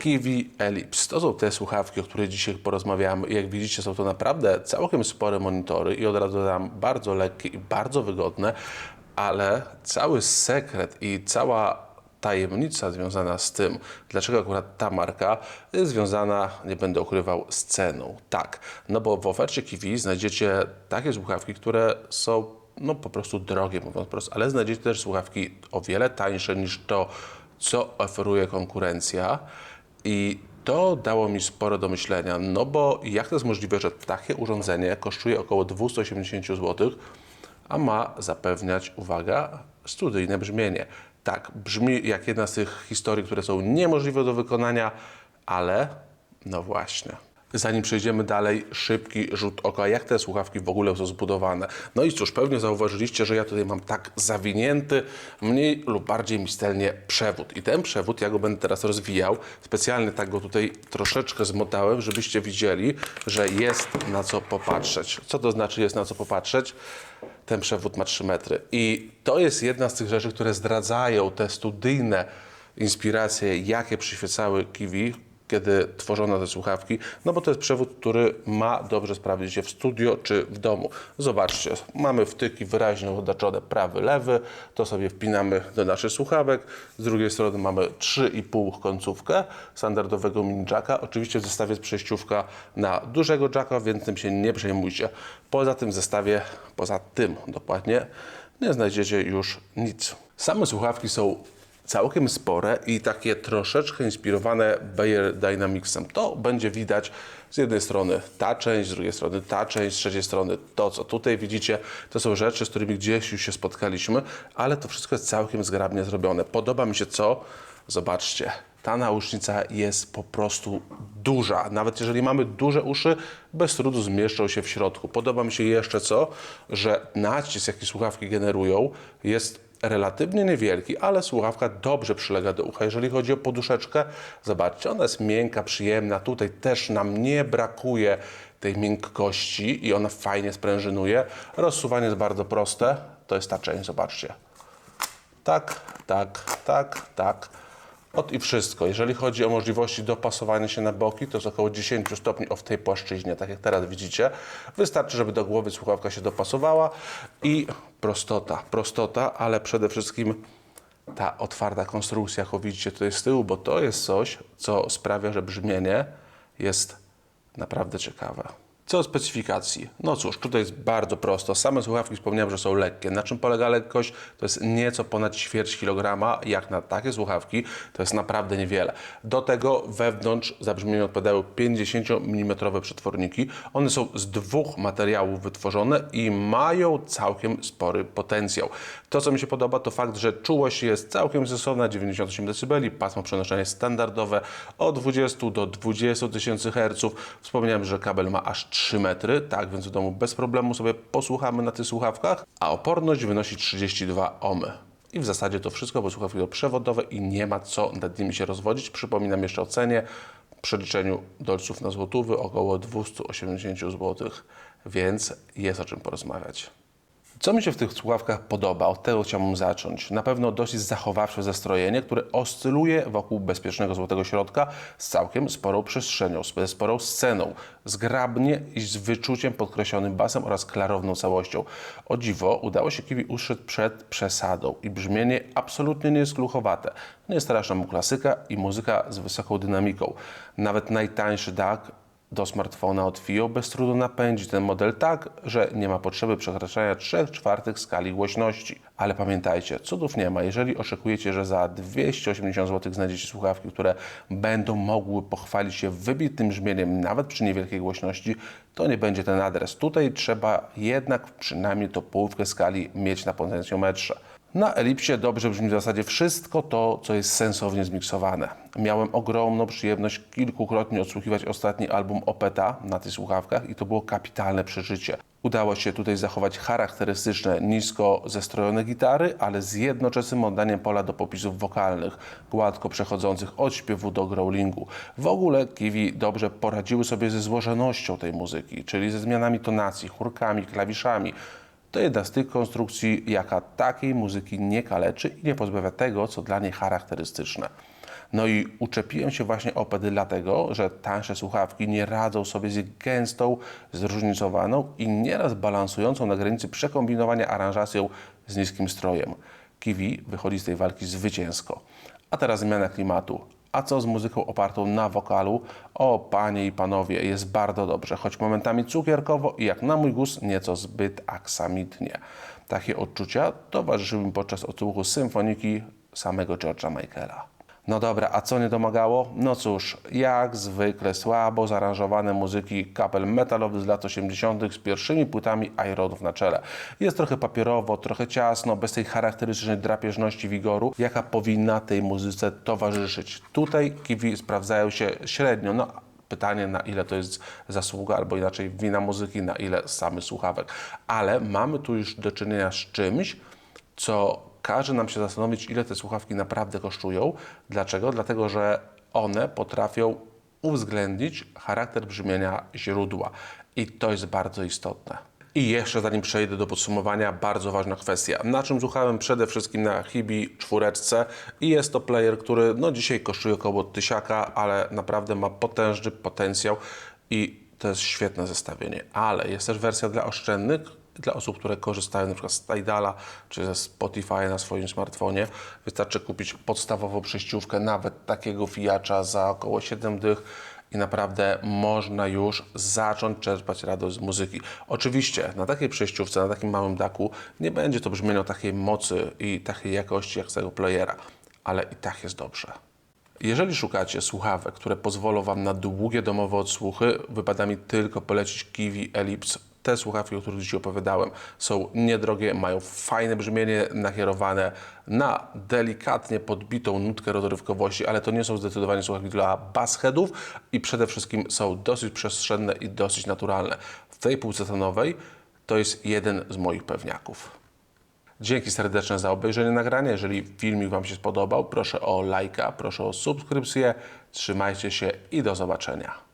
Kiwi Ellipse. To są te słuchawki, o których dzisiaj porozmawiamy. Jak widzicie, są to naprawdę całkiem spore monitory i od razu dodam bardzo lekkie i bardzo wygodne, ale cały sekret i cała tajemnica związana z tym, dlaczego akurat ta marka jest związana, nie będę ukrywał, z ceną. Tak, no bo w ofercie Kiwi znajdziecie takie słuchawki, które są no po prostu drogie, mówiąc prosto, ale znajdziecie też słuchawki o wiele tańsze niż to, co oferuje konkurencja i to dało mi sporo do myślenia, no bo jak to jest możliwe, że takie urządzenie kosztuje około 280 zł, a ma zapewniać, uwaga, studyjne brzmienie. Tak, brzmi jak jedna z tych historii, które są niemożliwe do wykonania, ale no właśnie. Zanim przejdziemy dalej, szybki rzut oka, jak te słuchawki w ogóle są zbudowane. No i cóż, pewnie zauważyliście, że ja tutaj mam tak zawinięty, mniej lub bardziej mistelnie przewód. I ten przewód, ja go będę teraz rozwijał. Specjalnie tak go tutaj troszeczkę zmotałem, żebyście widzieli, że jest na co popatrzeć. Co to znaczy jest na co popatrzeć? Ten przewód ma 3 metry. I to jest jedna z tych rzeczy, które zdradzają te studyjne inspiracje, jakie przyświecały Kiwi, kiedy tworzono te słuchawki, no bo to jest przewód, który ma dobrze sprawdzić się w studio czy w domu. Zobaczcie, mamy wtyki wyraźnie oznaczone prawy, lewy, to sobie wpinamy do naszych słuchawek. Z drugiej strony mamy 3,5 końcówkę standardowego mini jacka. Oczywiście w zestawie jest przejściówka na dużego jacka, więc tym się nie przejmujcie. Poza tym zestawie, poza tym dokładnie, nie znajdziecie już nic. Same słuchawki są całkiem spore i takie troszeczkę inspirowane Bayer Dynamicsem. To będzie widać z jednej strony ta część, z drugiej strony ta część, z trzeciej strony to, co tutaj widzicie. To są rzeczy, z którymi gdzieś już się spotkaliśmy, ale to wszystko jest całkiem zgrabnie zrobione. Podoba mi się co? Zobaczcie, ta nausznica jest po prostu duża. Nawet jeżeli mamy duże uszy, bez trudu zmieszczą się w środku. Podoba mi się jeszcze co, że nacisk, jaki słuchawki generują, jest relatywnie niewielki, ale słuchawka dobrze przylega do ucha. Jeżeli chodzi o poduszeczkę, zobaczcie, ona jest miękka, przyjemna. Tutaj też nam nie brakuje tej miękkości i ona fajnie sprężynuje. Rozsuwanie jest bardzo proste. To jest ta część, zobaczcie. Tak, tak, tak, tak. Ot i wszystko. Jeżeli chodzi o możliwości dopasowania się na boki, to jest około 10 stopni o w tej płaszczyźnie, tak jak teraz widzicie. Wystarczy, żeby do głowy słuchawka się dopasowała i prostota, prostota, ale przede wszystkim ta otwarta konstrukcja, jak widzicie tutaj z tyłu, bo to jest coś, co sprawia, że brzmienie jest naprawdę ciekawe. Co o specyfikacji? No cóż, tutaj jest bardzo prosto. Same słuchawki wspomniałem, że są lekkie. Na czym polega lekkość? To jest nieco ponad ćwierć kilograma. Jak na takie słuchawki, to jest naprawdę niewiele. Do tego wewnątrz za brzmienie odpowiadają 50 mm przetworniki. One są z dwóch materiałów wytworzone i mają całkiem spory potencjał. To, co mi się podoba, to fakt, że czułość jest całkiem sensowna, 98 dB, pasmo przenoszenia jest standardowe od 20 do 20 tysięcy Hz. Wspomniałem, że kabel ma aż 3 metry, tak więc w domu bez problemu sobie posłuchamy na tych słuchawkach, a oporność wynosi 32 ohmy. I w zasadzie to wszystko, bo słuchawki to przewodowe i nie ma co nad nimi się rozwodzić. Przypominam jeszcze o cenie. W przeliczeniu dolców na złotówy około 280 zł, więc jest o czym porozmawiać. Co mi się w tych słuchawkach podoba? Od tego chciałbym zacząć. Na pewno dosyć zachowawcze zestrojenie, które oscyluje wokół bezpiecznego złotego środka z całkiem sporą przestrzenią, z sporą sceną, zgrabnie i z wyczuciem podkreślonym basem oraz klarowną całością. O dziwo, udało się Kiwi ustrzec przed przesadą i brzmienie absolutnie nie jest kluchowate. Nie straszna mu klasyka i muzyka z wysoką dynamiką. Nawet najtańszy DAC do smartfona od FIO bez trudu napędzi ten model tak, że nie ma potrzeby przekraczania 3 czwartych skali głośności. Ale pamiętajcie, cudów nie ma. Jeżeli oczekujecie, że za 280 zł znajdziecie słuchawki, które będą mogły pochwalić się wybitnym brzmieniem nawet przy niewielkiej głośności, to nie będzie ten adres. Tutaj trzeba jednak przynajmniej to połówkę skali mieć na potencjometrze. Na Elipsie dobrze brzmi w zasadzie wszystko to, co jest sensownie zmiksowane. Miałem ogromną przyjemność kilkukrotnie odsłuchiwać ostatni album Opeta na tych słuchawkach i to było kapitalne przeżycie. Udało się tutaj zachować charakterystyczne, nisko zestrojone gitary, ale z jednoczesnym oddaniem pola do popisów wokalnych, gładko przechodzących od śpiewu do growlingu. W ogóle Kiwi dobrze poradziły sobie ze złożonością tej muzyki, czyli ze zmianami tonacji, chórkami, klawiszami. To jedna z tych konstrukcji, jaka takiej muzyki nie kaleczy i nie pozbawia tego, co dla niej charakterystyczne. No i uczepiłem się właśnie Opedy dlatego, że tańsze słuchawki nie radzą sobie z gęstą, zróżnicowaną i nieraz balansującą na granicy przekombinowania aranżacją z niskim strojem. Kiwi wychodzi z tej walki zwycięsko. A teraz zmiana klimatu. A co z muzyką opartą na wokalu? O, panie i panowie, jest bardzo dobrze, choć momentami cukierkowo i jak na mój gust nieco zbyt aksamitnie. Takie odczucia towarzyszyły mi podczas odsłuchu symfoniki samego George'a Michaela. No dobra, a co nie domagało? No cóż, jak zwykle słabo zaaranżowane muzyki kapel metalowych z lat 80. z pierwszymi płytami Ironów na czele. Jest trochę papierowo, trochę ciasno, bez tej charakterystycznej drapieżności wigoru, jaka powinna tej muzyce towarzyszyć. Tutaj kiwi sprawdzają się średnio, no pytanie na ile to jest zasługa, albo inaczej wina muzyki, na ile samych słuchawek. Ale mamy tu już do czynienia z czymś, co każe nam się zastanowić, ile te słuchawki naprawdę kosztują. Dlaczego? Dlatego, że one potrafią uwzględnić charakter brzmienia źródła. I to jest bardzo istotne. I jeszcze zanim przejdę do podsumowania, bardzo ważna kwestia. Na czym słuchałem przede wszystkim na Hibi czwóreczce i jest to player, który no dzisiaj kosztuje około tysiaka, ale naprawdę ma potężny potencjał i to jest świetne zestawienie. Ale jest też wersja dla oszczędnych, dla osób, które korzystają przykład z Tidala czy ze Spotify na swoim smartfonie. Wystarczy kupić podstawową przejściówkę, nawet takiego fijacza za około 7 dych i naprawdę można już zacząć czerpać radość z muzyki. Oczywiście na takiej przejściówce, na takim małym daku nie będzie to brzmienie o takiej mocy i takiej jakości jak z tego playera, ale i tak jest dobrze. Jeżeli szukacie słuchawek, które pozwolą Wam na długie domowe odsłuchy, wypada mi tylko polecić Kiwi Ellipse. Te słuchawki, o których dzisiaj opowiadałem, są niedrogie, mają fajne brzmienie nakierowane na delikatnie podbitą nutkę rozrywkowości, ale to nie są zdecydowanie słuchawki dla bassheadów i przede wszystkim są dosyć przestrzenne i dosyć naturalne. W tej półce cenowej to jest jeden z moich pewniaków. Dzięki serdeczne za obejrzenie nagrania. Jeżeli filmik Wam się spodobał, proszę o lajka, proszę o subskrypcję. Trzymajcie się i do zobaczenia.